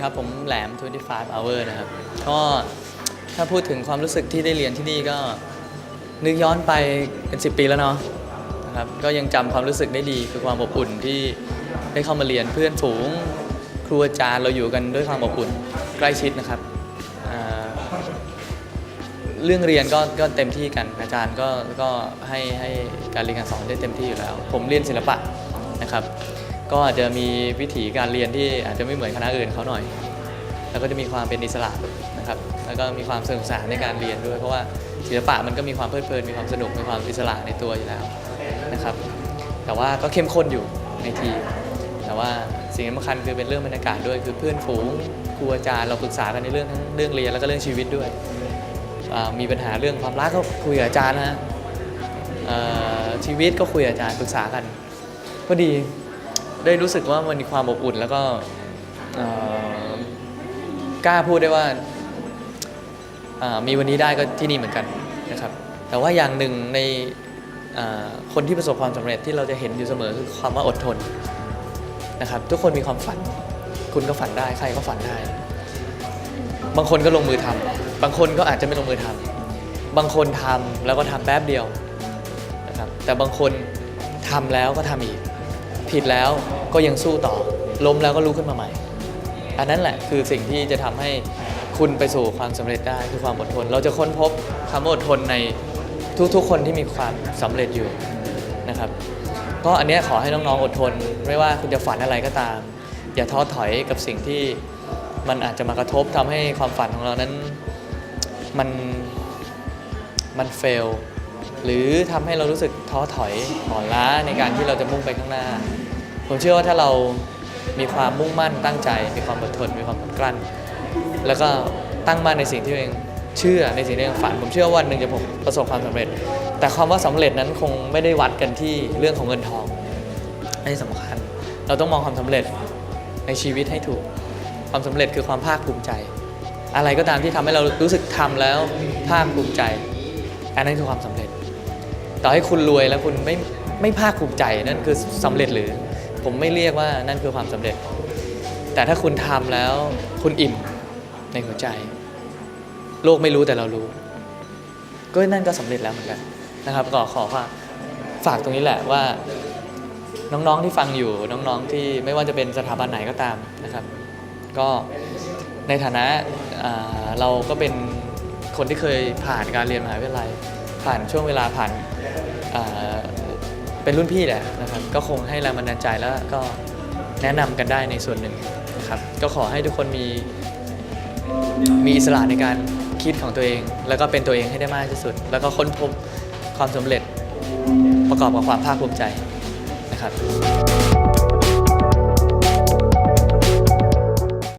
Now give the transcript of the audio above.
ครับ ผมแหลม 25 hour นะครับ ก็ถ้าพูดถึงความรู้สึกที่ได้เรียนที่นี่ก็นึกย้อนไปเป็น 10 ปีแล้วเนาะนะครับก็ยังจำความรู้สึกได้ดีคือความอบอุ่นที่ได้เข้ามาเรียนเพื่อนฝูงครูอาจารย์เราอยู่กันด้วยความอบอุ่นใกล้ชิดนะครับอ่าเรื่องเรียนก็ก็เต็มที่กันอาจารย์ก็ก็ให้ให้การเรียนการสอนได้เต็มที่อยู่แล้ว ผมเรียนศิลปะนะครับ ก็อาจจะมีวิถีการเรียนที่อาจจะไม่เหมือนคณะอื่นเขาหน่อย แล้วก็จะมีความเป็นอิสระนะครับ แล้วก็มีความสนุกสนานในการเรียนด้วย เพราะว่าศิลปะมันก็มีความเพลิดเพลิน มีความสนุก มีความอิสระในตัวอยู่แล้วนะครับ แต่ว่าก็เข้มข้นอยู่ในที แต่ว่าสิ่งสำคัญคือเป็นเรื่องบรรยากาศด้วย คือเพื่อนฝูงครูอาจารย์เราปรึกษากันในเรื่องทั้งเรื่องเรียนแล้วก็เรื่องชีวิตด้วย มีปัญหาเรื่องความรักก็คุยกับอาจารย์นะชีวิตก็คุยกับอาจารย์ปรึกษากัน ก็ดี ได้รู้สึกว่ามันมีความอบอุ่น แล้วก็เอ่อกล้าพูดได้ว่าอ่ามีวันนี้ได้ก็ที่นี่เหมือนกันนะครับ แต่ว่าอย่างหนึ่งในอ่าคนที่ประสบความสำเร็จที่เราจะเห็นอยู่เสมอคือความว่าอดทนนะครับ ทุกคนมีความฝัน คุณก็ฝันได้ใครก็ฝันได้ บางคนก็ลงมือทำบางคนก็อาจจะไม่ลงมือทำบางคนทำแล้วก็ทำแป๊บเดียวนะครับแต่บางคนทำแล้วก็ทำอีก ผิดแล้วก็ยังสู้ต่อ ล้มแล้วก็ลุกขึ้นมาใหม่ อันนั้นแหละคือสิ่งที่จะทำให้คุณไปสู่ความสำเร็จได้คือความอดทน เราจะค้นพบคำว่าอดทนในทุกๆ คนที่มีความสำเร็จอยู่นะครับก็อันนี้ขอให้น้องๆอดทน ไม่ว่าคุณจะฝันอะไรก็ตาม อย่าท้อถอยกับสิ่งที่มันอาจจะมากระทบทำให้ความฝันของเรานั้นมันมันเฟล หรือทำให้เรารู้สึกท้อถอยอ่อนล้าในการที่เราจะมุ่งไปข้างหน้า ผมเชื่อว่าถ้าเรามีความมุ่งมั่นตั้งใจ มีความอดทน มีความอดกลั้น แล้วก็ตั้งมั่นในสิ่งที่ตัวเองเชื่อในสิ่งที่ตัวเองฝัน ผมเชื่อว่าวันหนึ่งจะผมประสบความสำเร็จ แต่ความว่าสำเร็จนั้นคงไม่ได้วัดกันที่เรื่องของเงินทองอันนี้สำคัญ เราต้องมองความสำเร็จในชีวิตให้ถูก ความสำเร็จคือความภาคภูมิใจ อะไรก็ตามที่ทำให้เรารู้สึกทำแล้วภาคภูมิใจ อันนั้นคือความสำเร็จ ต่อให้คุณรวยแล้วคุณไม่ไม่ภาคภูมิใจนั่นคือสำเร็จหรือ ผมไม่เรียกว่านั่นคือความสำเร็จ แต่ถ้าคุณทำแล้วคุณอิ่มในหัวใจ โลกไม่รู้แต่เรารู้ ก็นั่นก็สำเร็จแล้วเหมือนกันนะครับ ก็ขอฝากฝากตรงนี้แหละว่า น้องๆที่ฟังอยู่น้องๆที่ไม่ว่าจะเป็นสถาบันไหนก็ตามนะครับ ก็ในฐานะเราก็เป็นคนที่เคยผ่านการเรียนมหาวิทยาลัย ผ่านช่วงเวลาผ่านเป็นรุ่นพี่แหละนะครับ ก็คงให้แรงบันดาลใจแล้วก็แนะนำกันได้ในส่วนหนึ่งนะครับ ก็ขอให้ทุกคนมีมีอิสระในการคิดของตัวเอง แล้วก็เป็นตัวเองให้ได้มากที่สุด แล้วก็ค้นพบความสำเร็จประกอบกับความภาคภูมิใจนะครับ